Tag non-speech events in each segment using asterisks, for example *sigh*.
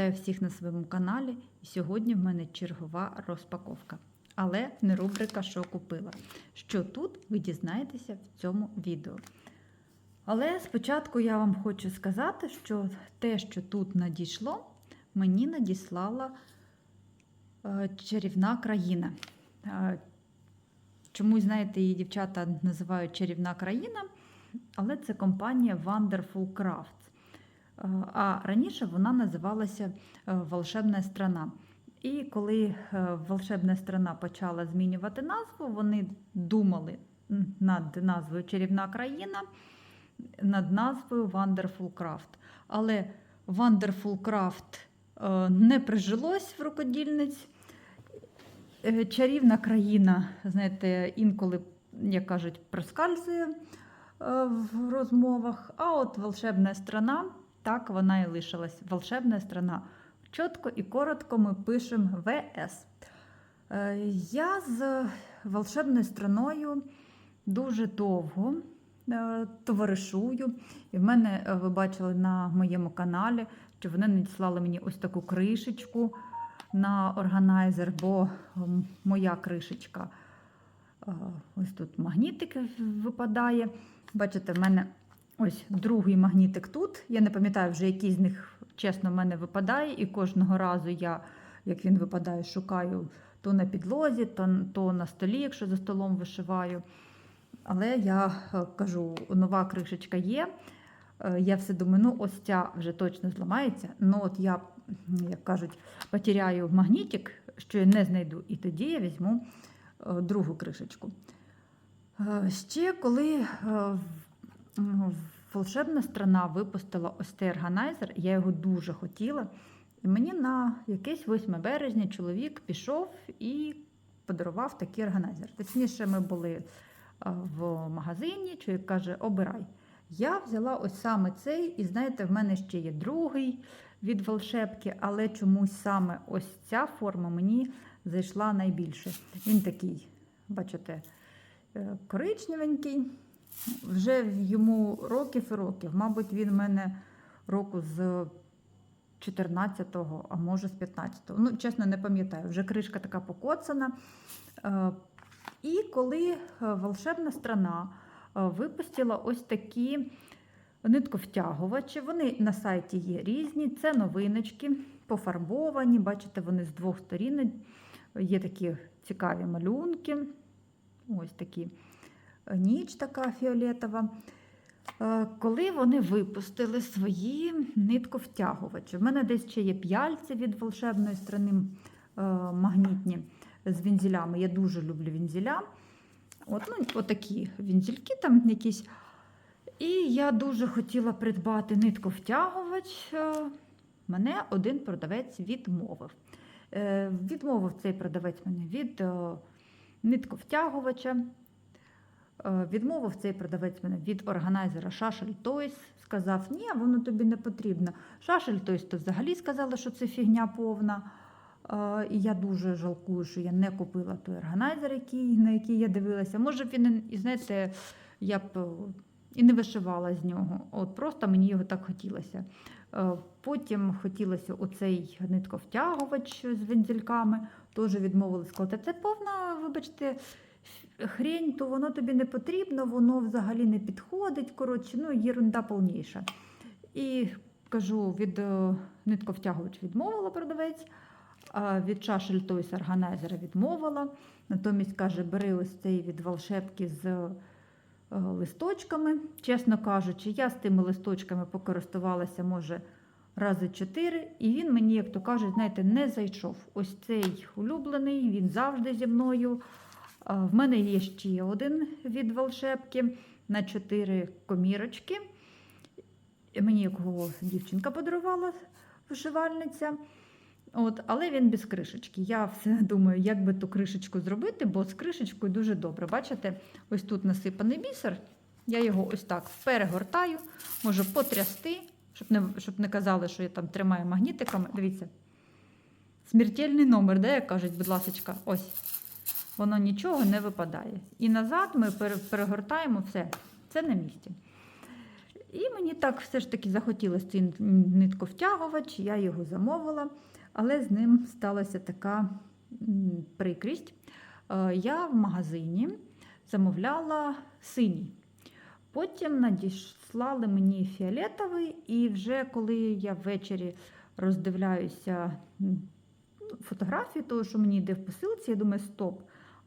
Вітаю всіх на своєму каналі. І сьогодні в мене чергова розпаковка. Але не рубрика Що купила. Що тут ви дізнаєтеся в цьому відео. Але спочатку я вам хочу сказати, що те, що тут надійшло, мені надіслала е, чарівна країна. Е, Чомусь, знаєте, її дівчата називають чарівна країна, але це компанія Wonderful Crafts. Е, А раніше вона називалася е, Волшебна страна. І коли е, волшебна страна почала змінювати назву, вони думали над назвою Чарівна країна, над назвою Wonderful Craft. Але Wonderful Craft не прижилось в рукодільниць. Чарівна країна, знаєте, інколи, як кажуть, проскальзує в розмовах. А от волшебна страна, так вона і лишилась. Волшебна страна. Чітко і коротко ми пишемо ВС. Е, Я з волшебною страною дуже довго е, товаришую. І в мене, е, ви бачили на моєму каналі, що вони надіслали мені ось таку кришечку на органайзер, бо моя кришечка ось тут магнітик випадає. Бачите, в мене ось другий магнітик тут. Я не пам'ятаю вже, який з них, чесно, в мене випадає, і кожного разу я, як він випадає, шукаю то на підлозі, то, то на столі, якщо за столом вишиваю. Але я е, кажу, нова кришечка є. Е, Я все думаю, ну ось ця вже точно зламається. Ну от я, як кажуть, потеряю магнітик, що я не знайду, і тоді я візьму е, другу кришечку. Ще коли волшебна страна випустила ось цей органайзер, я його дуже хотіла. І мені на якесь 8 березня чоловік пішов і подарував такий органайзер. Точніше, ми були е, в магазині, чоловік каже, обирай. Я взяла ось саме цей, і знаєте, в мене ще є другий від волшебки, але чомусь саме ось ця форма мені зайшла найбільше. Він такий, бачите, е, коричневенький. Вже йому років і років. Мабуть, він в мене року з 14-го, а може з 15-го. Ну, чесно, не пам'ятаю. Вже кришка така покоцана. Е, І коли е, волшебна страна е, випустила ось такі нитковтягувачі, вони на сайті є різні, це новиночки, пофарбовані. Бачите, вони з двох сторін. Є такі цікаві малюнки. Ось такі ніч така фіолетова. Е, Коли вони випустили свої нитковтягувачі, в мене десь ще є п'яльці від волшебної страни е, магнітні з вінзелями. Я дуже люблю вінзеля. От, ну, отакі вінзельки там якісь. І я дуже хотіла придбати нитковтягувач. Е, Мене один продавець відмовив. Відмовив цей продавець мене від нитковтягувача. Е, Відмовив цей продавець мене від органайзера Шашель Toys. Сказав, ні, воно тобі не потрібно. Шашель Toys то взагалі сказала, що це фігня повна. Е, І я дуже жалкую, що я не купила той органайзер, який, на який я дивилася. Може він, і знаєте, я б е, і не вишивала з нього. От просто мені його так хотілося. Потім хотілося оцей нитковтягувач з вензельками, теж відмовили сказати, це повна, вибачте, хрень, то воно тобі не потрібно, воно взагалі не підходить. Коротше, ну, єрунда повніша. І кажу, від е, нитковтягувач відмовила продавець, а від шашель Toys органайзера відмовила. Натомість каже, бери ось цей від волшебки з е, листочками. Чесно кажучи, я з тими листочками покористувалася, може, рази чотири, і він мені, як то кажуть, знаєте, не зайшов. Ось цей улюблений, він завжди зі мною. В мене є ще один від волшебки на чотири комірочки. Мені його дівчинка подарувала, вишивальниця. От, але він без кришечки. Я все *laughs* думаю, як би ту кришечку зробити, бо з кришечкою дуже добре. Бачите, ось тут насипаний бісер. Я його ось так перегортаю, можу потрясти, щоб не, щоб не казали, що я там тримаю магнітиками. Дивіться. Смертельний номер, де, як кажуть, будь ласка, ось. Воно нічого не випадає. І назад ми перегортаємо все. Це на місці. І мені так все ж таки захотілося цей нитковтягувач, я його замовила, але з ним сталася така прикрість. Е, Я в магазині замовляла синій. Потім надіслали мені фіолетовий, і вже коли я ввечері роздивляюся м, фотографію того, що мені йде в посилці, я думаю, стоп,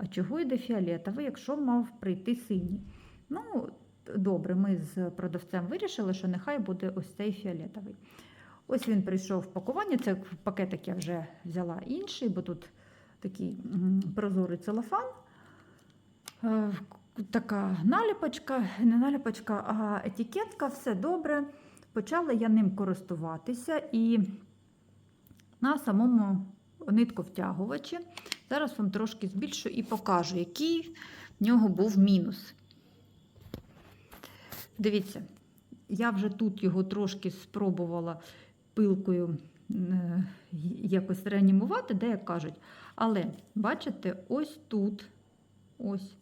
а чого йде фіолетовий, якщо мав прийти синій? Ну, добре, ми з продавцем вирішили, що нехай буде ось цей фіолетовий. Ось він прийшов в пакування. Це пакетик я вже взяла інший, бо тут такий прозорий целофан. Е, Така наліпочка, не наліпочка, а етикетка, все добре. Почала я ним користуватися і на самому нитковтягувачі. Зараз вам трошки збільшу і покажу, який в нього був мінус. Дивіться, я вже тут його трошки спробувала пилкою е, якось реанімувати, де як кажуть. Але, бачите, ось тут, ось,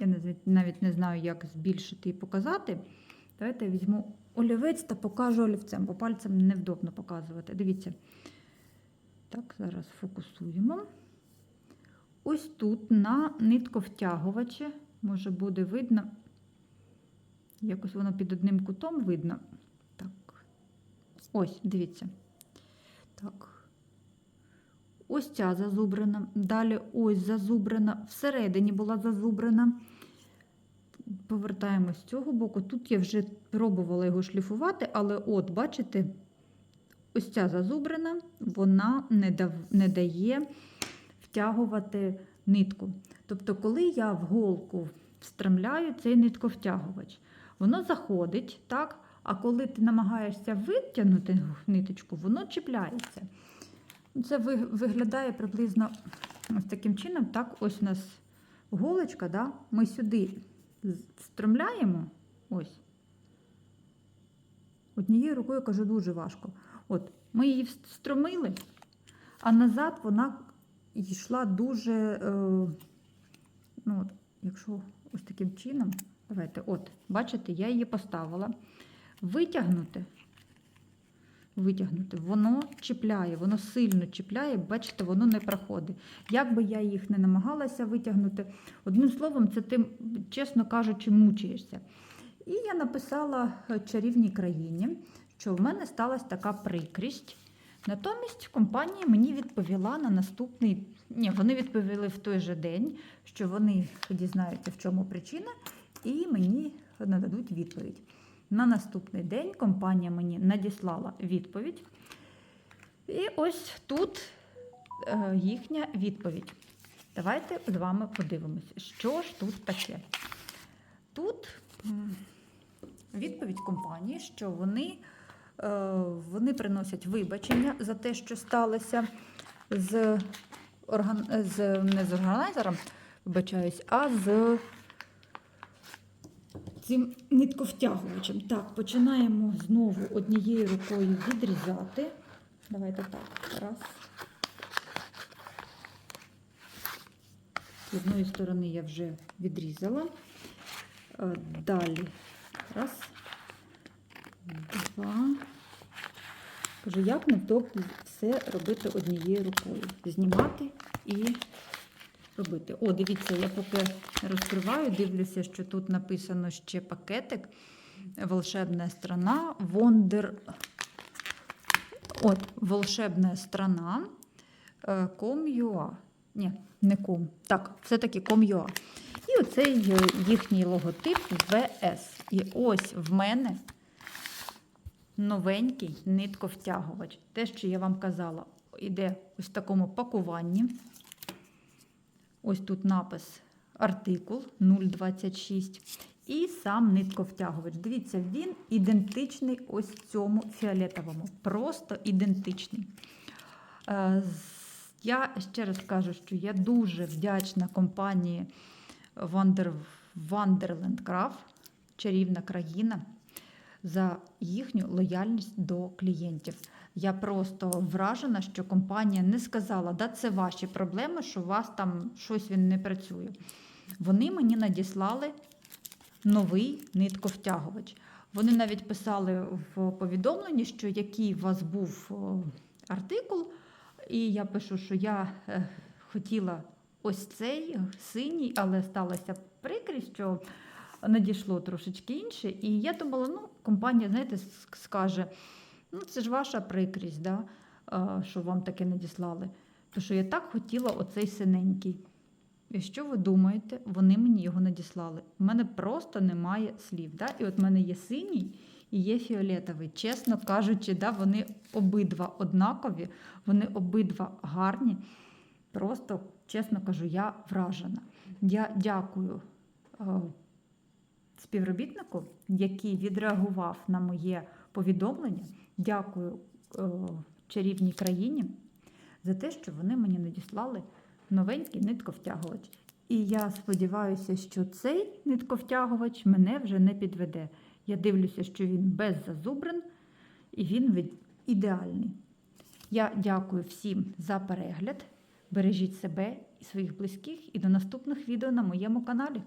я навіть не знаю, як збільшити і показати. Давайте я візьму олівець та покажу олівцем, бо пальцем невдобно показувати. Дивіться. Так, зараз фокусуємо. Ось тут на нитковтягувачі, може буде видно, якось воно під одним кутом видно. Так. Ось, дивіться. Так. Ось ця зазубрена. Далі ось зазубрена. Всередині була зазубрена. Повертаємось з цього боку. Тут я вже пробувала його шліфувати, але от, бачите, ось ця зазубрена, вона не, дав, не дає втягувати нитку. Тобто, коли я в голку встромляю цей нитковтягувач, воно заходить, так? а коли ти намагаєшся витягнути ниточку, воно чіпляється. Це виглядає приблизно ось таким чином. Так, ось у нас голочка, да? ми сюди встромляємо. Ось. Однією рукою кажу дуже важко. От, ми її встромили, а назад вона йшла дуже, е, ну, якщо ось таким чином, давайте, от, бачите, я її поставила. Витягнути, витягнути, воно чіпляє, воно сильно чіпляє, бачите, воно не проходить. Як би я їх не намагалася витягнути, одним словом, це ти, чесно кажучи, мучаєшся. І я написала е, чарівній країні, що в мене сталася така прикрість. Натомість компанія мені відповіла на наступний. Ні, вони відповіли в той же день, що вони дізнаються, в чому причина, і мені нададуть відповідь. На наступний день компанія мені надіслала відповідь. І ось тут е, їхня відповідь. Давайте з вами подивимося, що ж тут таке. Тут відповідь компанії, що вони, вони приносять вибачення за те, що сталося з, орган... з не з органайзером, вибачаюсь, а з цим нитковтягувачем. Так, починаємо знову однією рукою відрізати. Давайте так. Раз. З одної сторони я вже відрізала. Е, Далі. Раз. Два. Кажу, як невдобно все робити однією рукою. Знімати і робити. О, дивіться, я поки розкриваю, дивлюся, що тут написано ще пакетик. Волшебна страна. Вондер. От, волшебна страна. е, Com.ua. Ні, не ком. Так, все-таки Com.ua. І оцей е, їхній логотип ВС. І ось в мене новенький нитковтягувач. Те, що я вам казала, іде ось в такому пакуванні. Ось тут напис артикул 026. І сам нитковтягувач. Дивіться, він ідентичний ось цьому фіолетовому. Просто ідентичний. Е, Я ще раз кажу, що я дуже вдячна компанії Wonder, Wonderland Craft, чарівна країна, за їхню лояльність до клієнтів. Я просто вражена, що компанія не сказала, да, це ваші проблеми, що у вас там щось він не працює. Вони мені надіслали новий нитковтягувач. Вони навіть писали в повідомленні, що який у вас був артикул, і я пишу, що я е, хотіла ось цей синій, але сталася прикрість, що надійшло трошечки інше. І я думала, ну, компанія, знаєте, скаже, ну це ж ваша прикрість, да? що вам таке надіслали. Тому що я так хотіла оцей синенький. І що ви думаєте? Вони мені його надіслали. У мене просто немає слів. Да? І от в мене є синій і є фіолетовий. Чесно кажучи, да, вони обидва однакові, вони обидва гарні. Просто, чесно кажу, я вражена. Я дякую співробітнику, який відреагував на моє повідомлення. Дякую е, чарівній країні за те, що вони мені надіслали новенький нитковтягувач. І я сподіваюся, що цей нитковтягувач мене вже не підведе. Я дивлюся, що він без зазубрин і він ідеальний. Я дякую всім за перегляд. Бережіть себе і своїх близьких і до наступних відео на моєму каналі.